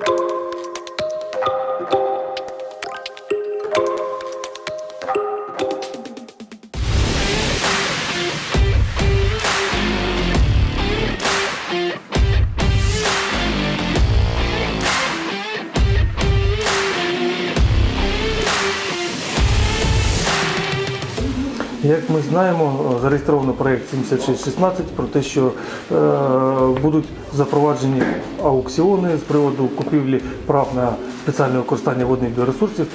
Bye. Як ми знаємо, зареєстровано проєкт 7616 про те, що е, будуть запроваджені аукціони з приводу купівлі прав на спеціальне використання водних біоресурсів,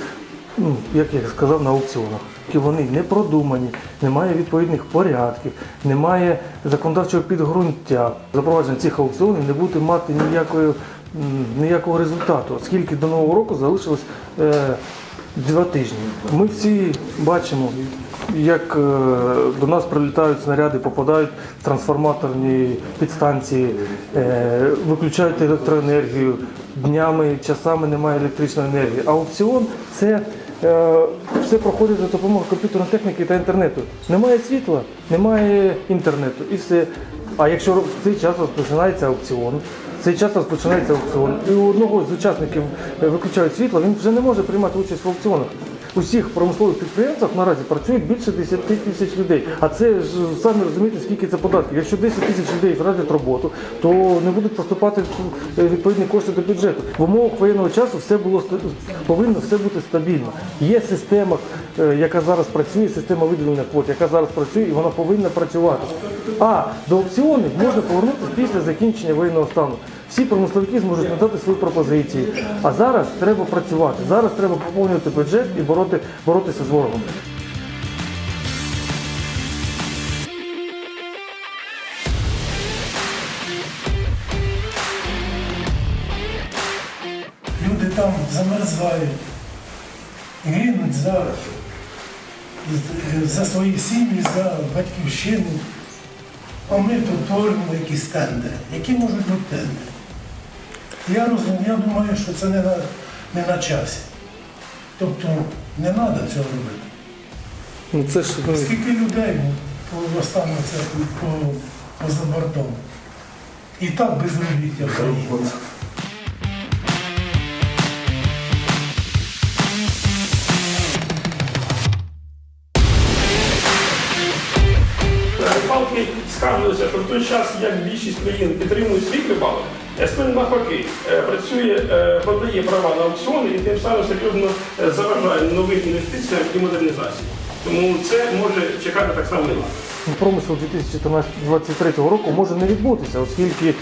ну, як я сказав, на аукціонах. І вони не продумані, немає відповідних порядків, немає законодавчого підґрунтя. Запровадження цих аукціонів не буде мати ніякої, ніякого результату, оскільки до нового року залишилось е, два тижні. Ми всі бачимо, як е, до нас прилітають снаряди, попадають в трансформаторні підстанції, е, виключають електроенергію, днями, часами немає електричної енергії. А Аукціон це е, все проходить за допомогою комп'ютерної техніки та інтернету. Немає світла, немає інтернету і все. А якщо в цей час розпочинається аукціон, цей час розпочинається аукціон, і у одного з учасників е, виключають світло, він вже не може приймати участь в аукціонах. У всіх промислових підприємствах наразі працюють більше 10 тисяч людей. А це ж самі розумієте, скільки це податків. Якщо 10 тисяч людей втратять роботу, то не будуть поступати е, відповідні кошти до бюджету. В умовах воєнного часу все було повинно все бути стабільно. Є система, е, яка зараз працює, система виділення квот, яка зараз працює, і вона повинна працювати. А до аукціонів можна повернутися після закінчення воєнного стану. Всі промисловики зможуть надати свої пропозиції. А зараз треба працювати. Зараз треба поповнювати бюджет і бороти, боротися з ворогом. Люди там замерзають, гинуть за, за свої сім'ї, за батьківщину. А ми тут творимо якісь тендери. Які можуть бути тендери? Я розумію, я думаю, що це не на, не на часі. Тобто не треба цього робити. Ну це ж ну, Скільки людей останеться по, поза бортом? І так безробіття в країні. Рибалки скаржилися, що в той час, як більшість країн підтримують світ рибалок, Естонія навпаки е, працює, е, продає права на аукціони і тим самим серйозно е, заважає новим інвестиціям і модернізації. Тому це може чекати так само і нас. промисел 2023 року може не відбутися, оскільки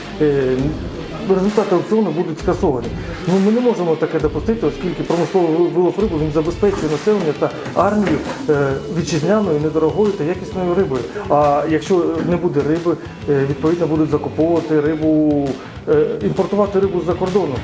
результати аукціону будуть скасовані. Ну, ми не можемо таке допустити, оскільки промисловий вилов риби він забезпечує населення та армію е, вітчизняною, недорогою та якісною рибою. А якщо не буде риби, е, відповідно будуть закуповувати рибу, е, імпортувати рибу з-за кордону.